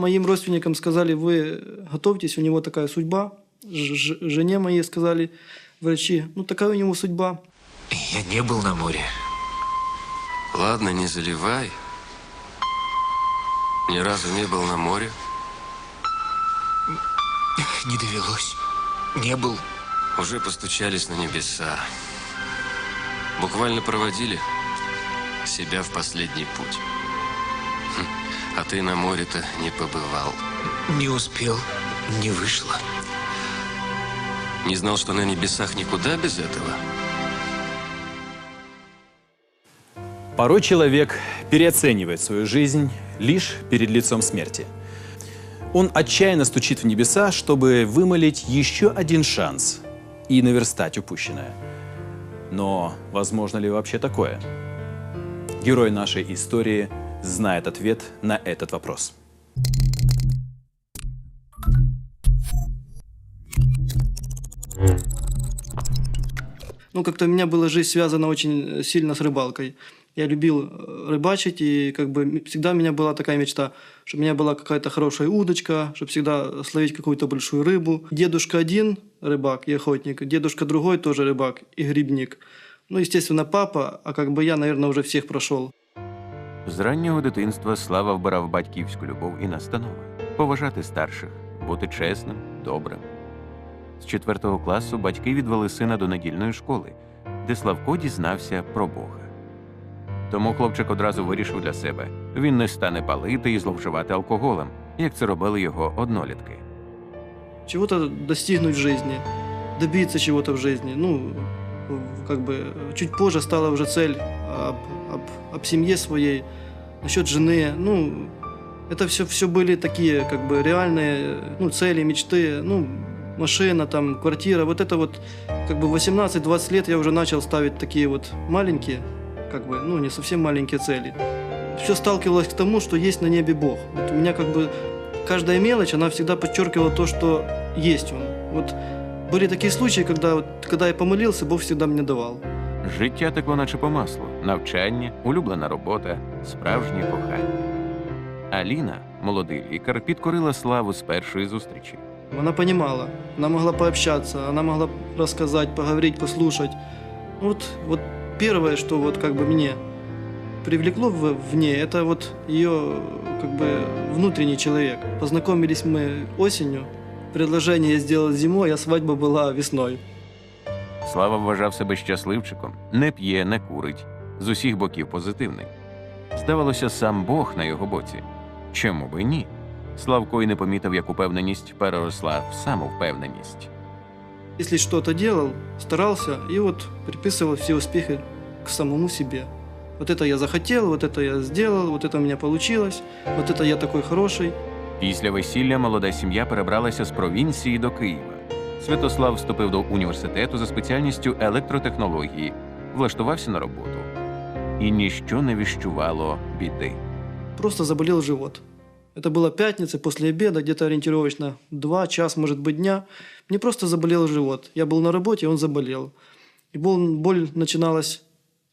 а моим родственникам сказали, вы готовьтесь, у него такая судьба. Ж- жене моей сказали врачи, ну такая у него судьба. Я не был на море. Ладно, не заливай. Ни разу не был на море. Не довелось. Не был. Уже постучались на небеса. Буквально проводили себя в последний путь. А ты на море-то не побывал. Не успел. Не вышло. Не знал, что на небесах никуда без этого? Порой человек переоценивает свою жизнь лишь перед лицом смерти. Он отчаянно стучит в небеса, чтобы вымолить еще один шанс и наверстать упущенное. Но возможно ли вообще такое? Герой нашей истории знает ответ на этот вопрос. Ну, как-то у меня была жизнь связана очень сильно с рыбалкой. Я любил э, рыбачить, и как бы всегда у меня была такая мечта, чтобы у меня была какая-то хорошая удочка, чтобы всегда словить какую-то большую рыбу. Дедушка один рыбак и охотник, дедушка другой тоже рыбак и грибник. Ну, естественно, папа, а как бы я, наверное, уже всех прошел. З раннього дитинства Слава вбирав батьківську любов і настанови поважати старших, бути чесним, добрим. З четвертого класу батьки відвели сина до недільної школи, де Славко дізнався про Бога. Тому хлопчик одразу вирішив для себе він не стане палити і зловживати алкоголем, як це робили його однолітки. чего-то достигнуть в жизни, добиться чего-то в жизни. Ну, как бы чуть позже стала уже цель об, об, об семье своей, насчет жены. Ну, это все, все были такие как бы реальные ну, цели, мечты. Ну, машина, там, квартира. Вот это вот как бы в 18-20 лет я уже начал ставить такие вот маленькие, как бы, ну, не совсем маленькие цели. Все сталкивалось к тому, что есть на небе Бог. Вот у меня как бы каждая мелочь, она всегда подчеркивала то, что есть Он. Вот были такие случаи, когда, вот, когда я помолился, Бог всегда мне давал. Життя текло наче по маслу, навчання, улюблена робота, справжнє кохання. Аліна, молодий лікар, підкорила славу з першої зустрічі. Она понимала, она могла пообщаться, она могла рассказать, поговорить, послушать. Ну Вот, вот первое, что вот как бы мне привлекло в, в ней, это вот ее как бы внутренний человек. Познакомились мы осенью, предложение я сделал зимой, а свадьба была весной. Слава вважав себе щасливчиком, не п'є, не курить, з усіх боків позитивний. Здавалося, сам Бог на його боці. Чому би ні? Славко й не помітив, як упевненість переросла в самовпевненість. Если что-то делал, старался и вот приписывал все успехи к самому себе. Вот это я захотел, вот это я сделал, вот это у меня получилось, вот это я такой хороший. Після весілля молода сім'я перебралася з провінції до Києва. Святослав вступив до університету за спеціальністю електротехнології, влаштувався на роботу. І ніщо не віщувало біди. Просто заболел живот. Это была пятница после обеда, где-то ориентировочно 2 час, может быть, дня. Мне просто заболел живот. Я был на работе, он заболел. И боль, боль начиналась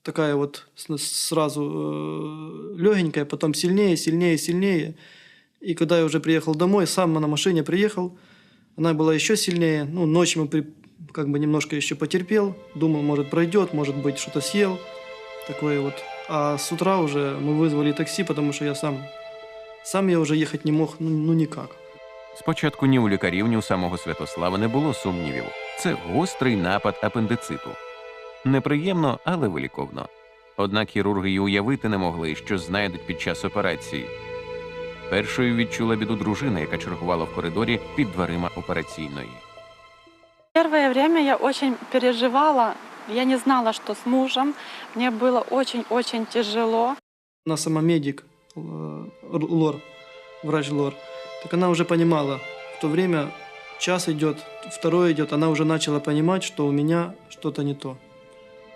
такая вот с- сразу э, легенькая, потом сильнее, сильнее, сильнее. И когда я уже приехал домой, сам на машине приехал, она была еще сильнее. Ну, ночью мы при- как бы немножко еще потерпел. Думал, может, пройдет, может быть, что-то съел. Такое вот. А с утра уже мы вызвали такси, потому что я сам сам я вже їхати не мог, ну, ну ніяк. Спочатку ні у лікарів, ні у самого Святослава не було сумнівів. Це гострий напад апендициту. Неприємно, але виліковно. Однак хірурги й уявити не могли, що знайдуть під час операції. Першою відчула біду дружина, яка чергувала в коридорі під дверима операційної. Первое время я очень переживала. Я не знала, что с мужем. Мне было очень-очень тяжело. Она сама медик, э, Р- Лор, врач Лор. Так она уже понимала, в то время час идет, второй идет, она уже начала понимать, что у меня что-то не то.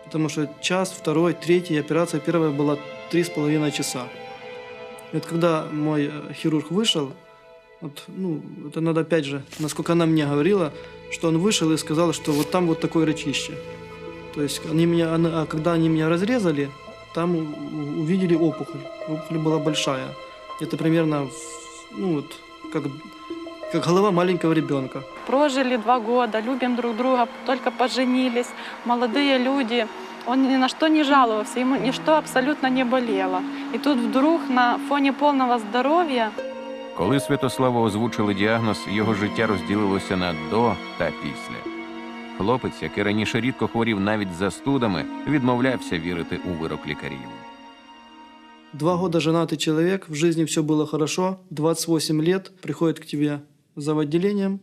Потому что час, второй, третий, операция первая была три с половиной часа. И вот когда мой э, хирург вышел, вот, ну, это надо опять же, насколько она мне говорила, что он вышел и сказал, что вот там вот такое рычище. То есть они меня, она- а когда они меня разрезали, там увидели опухоль. Опухоль была большая. Это примерно ну вот, как, как голова маленького ребенка. Прожили два года, любим друг друга, только поженились, молодые люди. Он ни на что не жаловался, ему ничто абсолютно не болело. И тут вдруг на фоне полного здоровья Коли Святославу озвучили діагноз, його життя розділилося на до та після. Хлопець, який раніше рідко хворів навіть застудами, відмовлявся вірити у вирок лікарів. Два года женатый человек, в жизни все было хорошо, 28 лет, приходит к тебе за отделением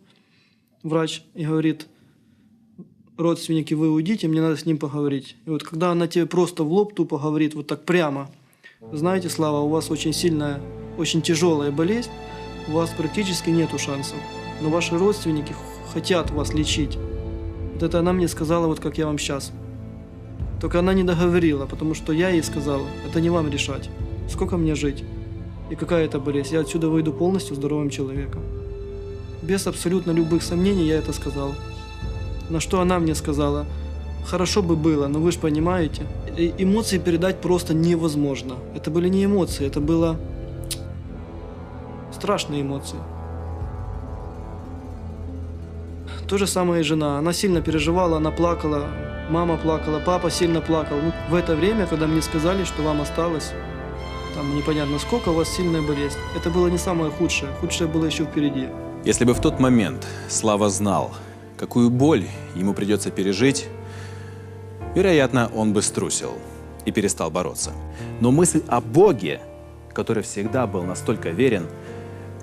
врач и говорит, родственники, вы уйдите, мне надо с ним поговорить. И вот когда она тебе просто в лоб тупо говорит, вот так прямо, знаете, Слава, у вас очень сильная, очень тяжелая болезнь, у вас практически нету шансов, но ваши родственники хотят вас лечить. Вот это она мне сказала, вот как я вам сейчас. Только она не договорила, потому что я ей сказал, это не вам решать, сколько мне жить и какая это болезнь. Я отсюда выйду полностью здоровым человеком. Без абсолютно любых сомнений я это сказал. На что она мне сказала, хорошо бы было, но вы же понимаете, э- эмоции передать просто невозможно. Это были не эмоции, это было страшные эмоции. То же самое и жена. Она сильно переживала, она плакала, мама плакала, папа сильно плакал. Ну, в это время, когда мне сказали, что вам осталось там непонятно сколько, у вас сильная болезнь, это было не самое худшее. Худшее было еще впереди. Если бы в тот момент Слава знал, какую боль ему придется пережить, вероятно, он бы струсил и перестал бороться. Но мысль о Боге, который всегда был настолько верен,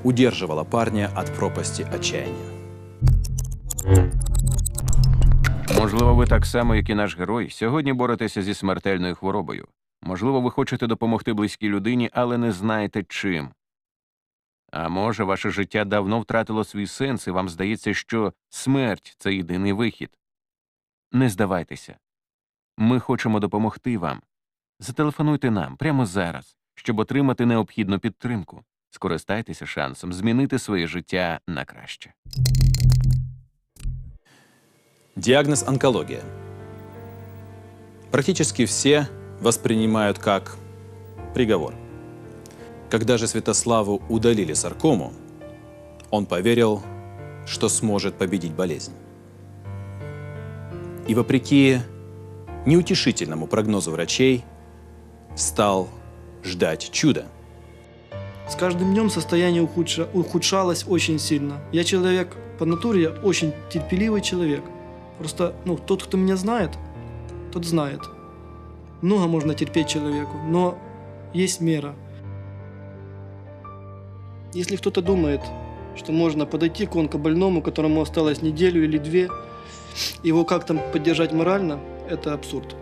удерживала парня от пропасти отчаяния. Можливо, ви так само, як і наш герой, сьогодні боретеся зі смертельною хворобою. Можливо, ви хочете допомогти близькій людині, але не знаєте чим. А може, ваше життя давно втратило свій сенс, і вам здається, що смерть це єдиний вихід. Не здавайтеся. Ми хочемо допомогти вам. Зателефонуйте нам прямо зараз, щоб отримати необхідну підтримку. Скористайтеся шансом змінити своє життя на краще. Диагноз онкология. Практически все воспринимают как приговор. Когда же Святославу удалили саркому, он поверил, что сможет победить болезнь. И вопреки неутешительному прогнозу врачей, стал ждать чуда. С каждым днем состояние ухудша- ухудшалось очень сильно. Я человек по натуре, я очень терпеливый человек. Просто, ну, тот, кто меня знает, тот знает. Много можно терпеть человеку, но есть мера. Если кто-то думает, что можно подойти к онкобольному, которому осталось неделю или две, его как-то поддержать морально, это абсурд.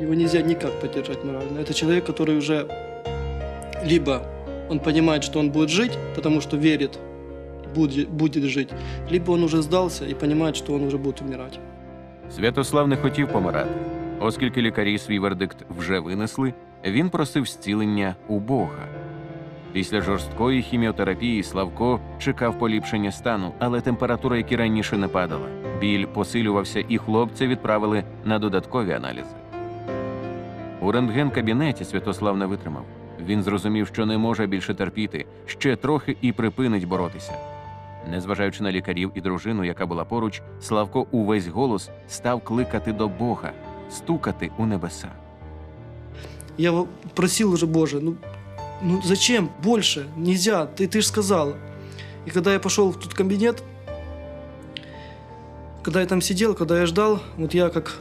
Его нельзя никак поддержать морально. Это человек, который уже либо он понимает, что он будет жить, потому что верит, будет, будет жить, либо он уже сдался и понимает, что он уже будет умирать. Святослав не хотів помирати. Оскільки лікарі свій вердикт вже винесли, він просив зцілення у Бога. Після жорсткої хіміотерапії Славко чекав поліпшення стану, але температура, як і раніше, не падала. Біль посилювався, і хлопця відправили на додаткові аналізи. У рентген-кабінеті Святослав не витримав. Він зрозумів, що не може більше терпіти, ще трохи і припинить боротися. Незважаючи на лікарів і дружину, яка була поруч, Славко увесь голос став кликати до Бога, стукати у небеса. Я его просил уже, Боже, ну, ну зачем больше? Нельзя, ты, ты же сказал. И когда я пошел в тот кабинет, когда я там сидел, когда я ждал, вот я как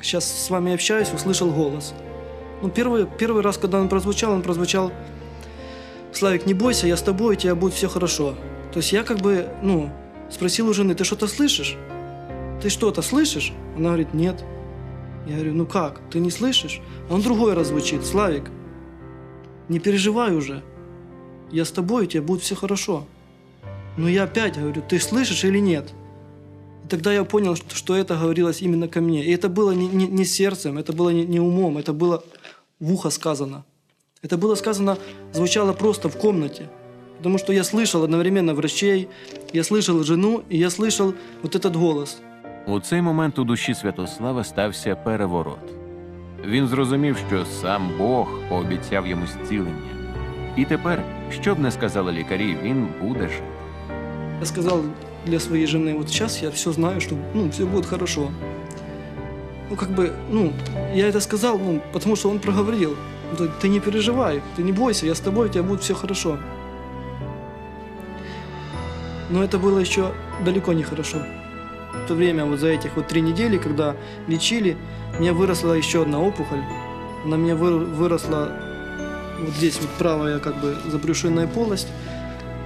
сейчас с вами общаюсь, услышал голос. Ну, первый, первый раз, когда он прозвучал, он прозвучал «Славик, не бойся, я с тобой, у тебя будет все хорошо». То есть я как бы, ну, спросил у жены, ты что-то слышишь? Ты что-то слышишь? Она говорит, нет. Я говорю, ну как, ты не слышишь? А Он другой раз звучит, Славик, не переживай уже. Я с тобой, у тебя будет все хорошо. Но я опять говорю, ты слышишь или нет? И тогда я понял, что, что это говорилось именно ко мне. И это было не, не, не сердцем, это было не, не умом, это было в ухо сказано. Это было сказано, звучало просто в комнате. Потому что я слышал одновременно врачей, я слышал жену, и я слышал вот этот голос. У цей момент у душі Святослава стався переворот. Він зрозумів, що сам Бог пообіцяв йому зцілення. І тепер, що б не сказали лікарі, він буде жити. Я сказал для своей жены, вот сейчас я все знаю, что ну, все будет хорошо. Ну, как бы, ну, я это сказал, ну, потому что он проговорил. Ты, ты не переживай, ты не бойся, я с тобой, у тебя будет все хорошо. Но это было еще далеко не хорошо. В то время, вот за этих вот три недели, когда лечили, у меня выросла еще одна опухоль. Она у меня вы- выросла вот здесь вот правая как бы забрюшинная полость.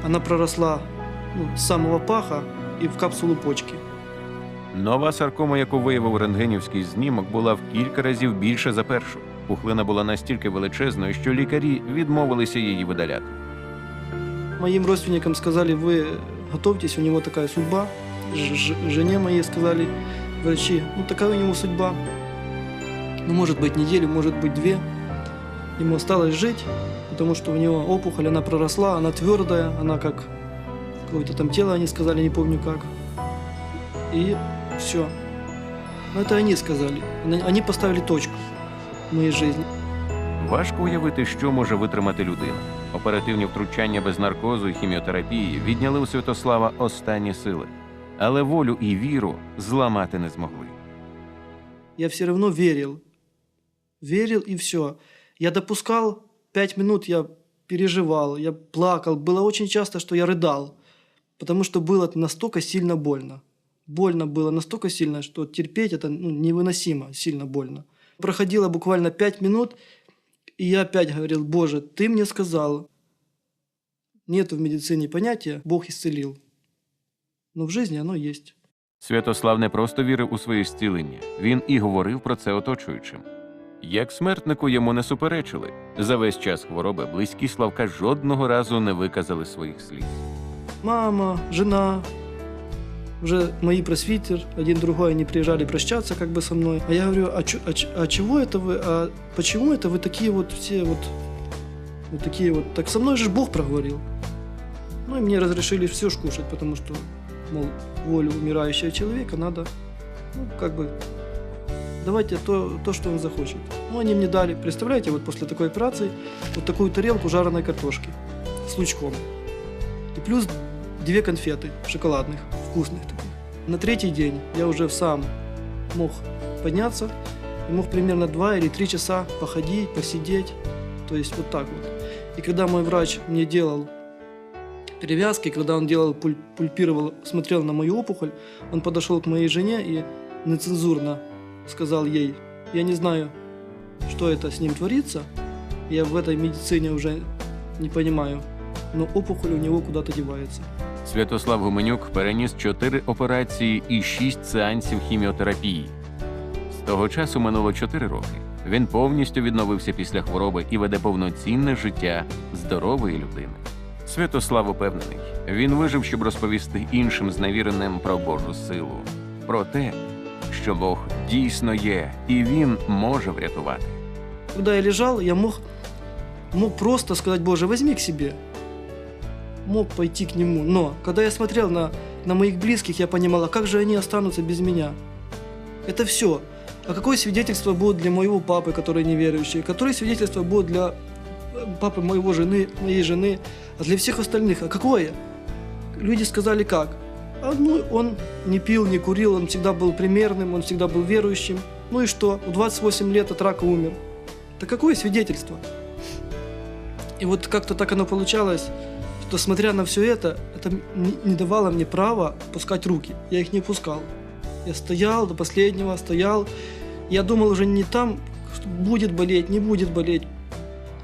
Она проросла ну, с самого паха и в капсулу почки. Нова саркома, яку виявив рентгенівський знімок, була в кілька разів більше за першу. Пухлина була настільки величезною, що лікарі відмовилися її видаляти. Моим родственникам сказали, вы готовьтесь, у него такая судьба. Ж- ж- жене моей сказали врачи, ну такая у него судьба. Ну, может быть, неделю, может быть, две. Ему осталось жить, потому что у него опухоль, она проросла, она твердая, она как какое-то там тело, они сказали, не помню как. И все. Ну, это они сказали. Они- Они поставили точку в моей жизни. Важко уявити, що може витримати людина. Оперативні втручання без наркозу і хіміотерапії відняли у Святослава останні сили, Але волю і віру зламати не змогли. я все равно верил. Верил и все. Я допускал, пять минут я переживал, я плакал. Было очень часто, что я рыдал, потому что было настолько сильно больно. Больно было настолько сильно, что терпеть это ну, невыносимо, сильно больно. Проходило буквально пять минут, и я опять говорил, Боже, Ты мне сказал, нету в медицине понятия «Бог исцелил». Но в жизни оно есть. Святослав не просто вірив у своє зцілення, він і говорив про це оточуючим. Як смертнику йому не суперечили. За весь час хвороби близькі Славка жодного разу не виказали своїх сліз. мама, жена, уже мои просвитер, один другой, они приезжали прощаться как бы со мной. А я говорю, а, чё- а ч- а чего это вы, а почему это вы такие вот все вот, вот такие вот, так со мной же Бог проговорил. Ну и мне разрешили все ж кушать, потому что, мол, волю умирающего человека надо, ну, как бы, давайте то, то, что он захочет. Ну, они мне дали, представляете, вот после такой операции, вот такую тарелку жареной картошки с лучком. И плюс две конфеты шоколадных, вкусных таких. На третий день я уже сам мог подняться и мог примерно два или три часа походить, посидеть. То есть вот так вот. И когда мой врач мне делал перевязки, когда он делал, пуль- пульпировал, смотрел на мою опухоль, он подошел к моей жене и нецензурно сказал ей, я не знаю, что это с ним творится, я в этой медицине уже не понимаю, но опухоль у него куда-то девается. Святослав Гуменюк переніс чотири операції і шість сеансів хіміотерапії. З того часу минуло чотири роки. Він повністю відновився після хвороби і веде повноцінне життя здорової людини. Святослав упевнений, він вижив, щоб розповісти іншим зневіреним про Божу силу, про те, що Бог дійсно є, і він може врятувати. Когда я лежал, я мог, мог просто сказать, Боже, возьми к себе. Мог пойти к нему. Но когда я смотрел на, на моих близких, я понимал, а как же они останутся без меня? Это все. А какое свидетельство будет для моего папы, который неверующий? Какое свидетельство будет для э, папы моего жены, моей жены, а для всех остальных? А какое? Люди сказали как? А, ну, он не пил, не курил, он всегда был примерным, он всегда был верующим. Ну и что? В 28 лет от рака умер. Да какое свидетельство? И вот как-то так оно получалось, что смотря на все это, это не давало мне права пускать руки. Я их не пускал. Я стоял до последнего, стоял. Я думал уже не там, что будет болеть, не будет болеть.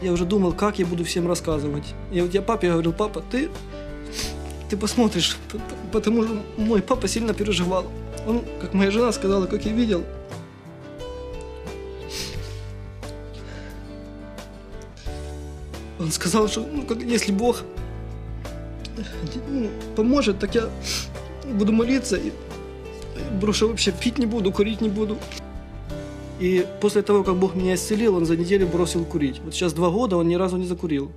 Я уже думал, как я буду всем рассказывать. И вот я папе говорил, папа, ты, ты посмотришь, потому что мой папа сильно переживал. Он, как моя жена сказала, как я видел, Он сказал, что ну, как, если Бог ну, поможет, так я буду молиться и брошу вообще пить не буду, курить не буду. И после того, как Бог меня исцелил, он за неделю бросил курить. Вот сейчас два года он ни разу не закурил.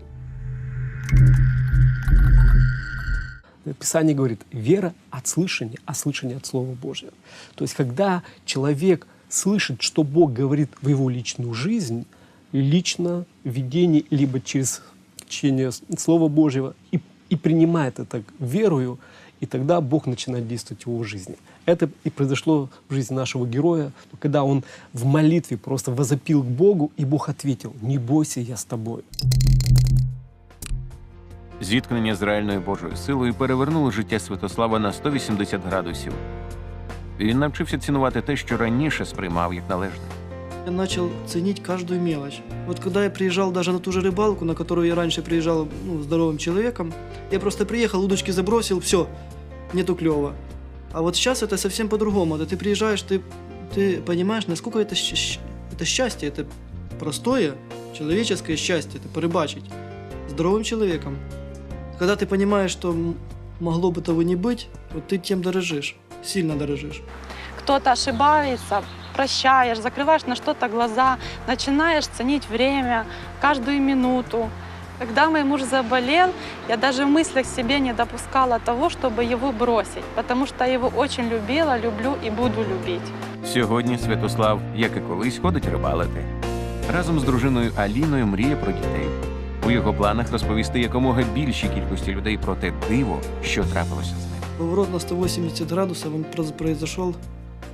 Писание говорит, вера от слышания, а слышание от Слова Божьего. То есть, когда человек слышит, что Бог говорит в его личную жизнь, лично видение, либо через чтение Слова Божьего и, и принимает это верою, и тогда Бог начинает действовать в его жизни. Это и произошло в жизни нашего героя, когда он в молитве просто возопил к Богу, и Бог ответил, не бойся, я с тобой. Зіткнення з реальною Божою силою перевернуло життя Святослава на 180 градусів. Він навчився цінувати те, що раніше сприймав як належне. Я начал ценить каждую мелочь. Вот когда я приезжал даже на ту же рыбалку, на которую я раньше приезжал ну, здоровым человеком, я просто приехал, удочки забросил, все, нету клёва. А вот сейчас это совсем по-другому. Это ты приезжаешь, ты, ты понимаешь, насколько это, это счастье, это простое человеческое счастье, это порыбачить здоровым человеком. Когда ты понимаешь, что могло бы того не быть, вот ты тем дорожишь, сильно дорожишь. Кто-то ошибается, прощаешь, закрываешь на что-то глаза, начинаешь ценить время, каждую минуту. Когда мой муж заболел, я даже в мыслях себе не допускала того, чтобы его бросить, потому что я его очень любила, люблю и буду любить. Сьогодні Святослав, як і колись, ходить рибалити. Разом з дружиною Аліною мріє про дітей. У його планах розповісти якомога більшій кількості людей про те диво, що трапилося з ним. Поворот на 180 градусов он проз- произошел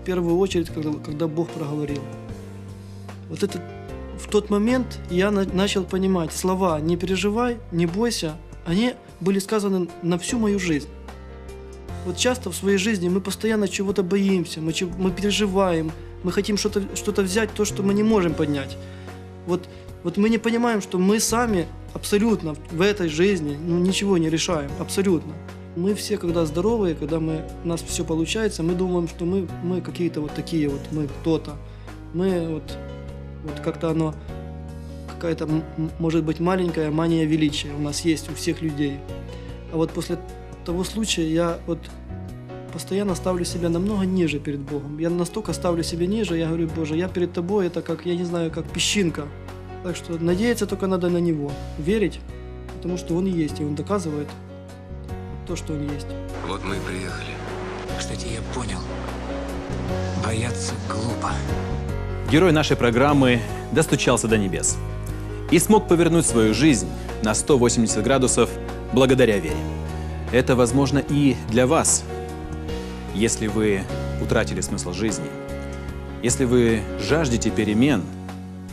в первую очередь, когда, когда Бог проговорил. Вот это в тот момент я на- начал понимать слова «не переживай», «не бойся», они были сказаны на всю мою жизнь. Вот часто в своей жизни мы постоянно чего-то боимся, мы, мы переживаем, мы хотим что-то что взять, то, что мы не можем поднять. Вот, вот мы не понимаем, что мы сами абсолютно в этой жизни ну, ничего не решаем, абсолютно. Мы все, когда здоровые, когда мы, у нас все получается, мы думаем, что мы, мы какие-то вот такие вот, мы кто-то. Мы вот, вот как-то оно, какая-то, может быть, маленькая мания величия у нас есть у всех людей. А вот после того случая я вот постоянно ставлю себя намного ниже перед Богом. Я настолько ставлю себя ниже, я говорю, Боже, я перед Тобой, это как, я не знаю, как песчинка. Так что надеяться только надо на Него, верить, потому что Он есть, и Он доказывает то, что Он есть. Вот мы и приехали. Кстати, я понял. Бояться глупо. Герой нашей программы достучался до небес и смог повернуть свою жизнь на 180 градусов благодаря вере. Это возможно и для вас, если вы утратили смысл жизни, если вы жаждете перемен,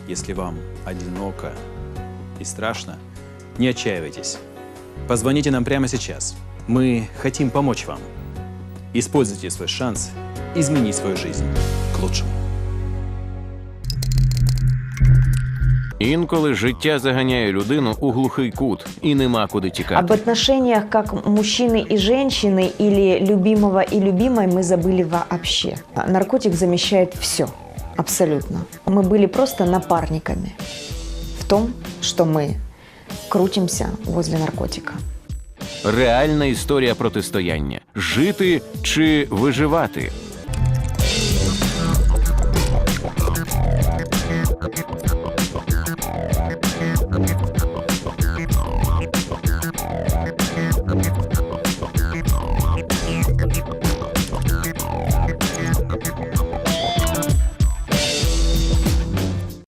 если вам одиноко и страшно, не отчаивайтесь. Позвоните нам прямо сейчас. Мы хотим помочь вам. Используйте свой шанс изменить свою жизнь к лучшему. Інколи життя заганяє людину у глухий кут, і нема куди Об тікати. отношениях как мужчины и женщины или любимого и любимой мы забыли вообще. А Наркотик замещает все, абсолютно. Мы были просто напарниками в том, что мы крутимся возле наркотика. Реальна історія протистояння: жити чи виживати.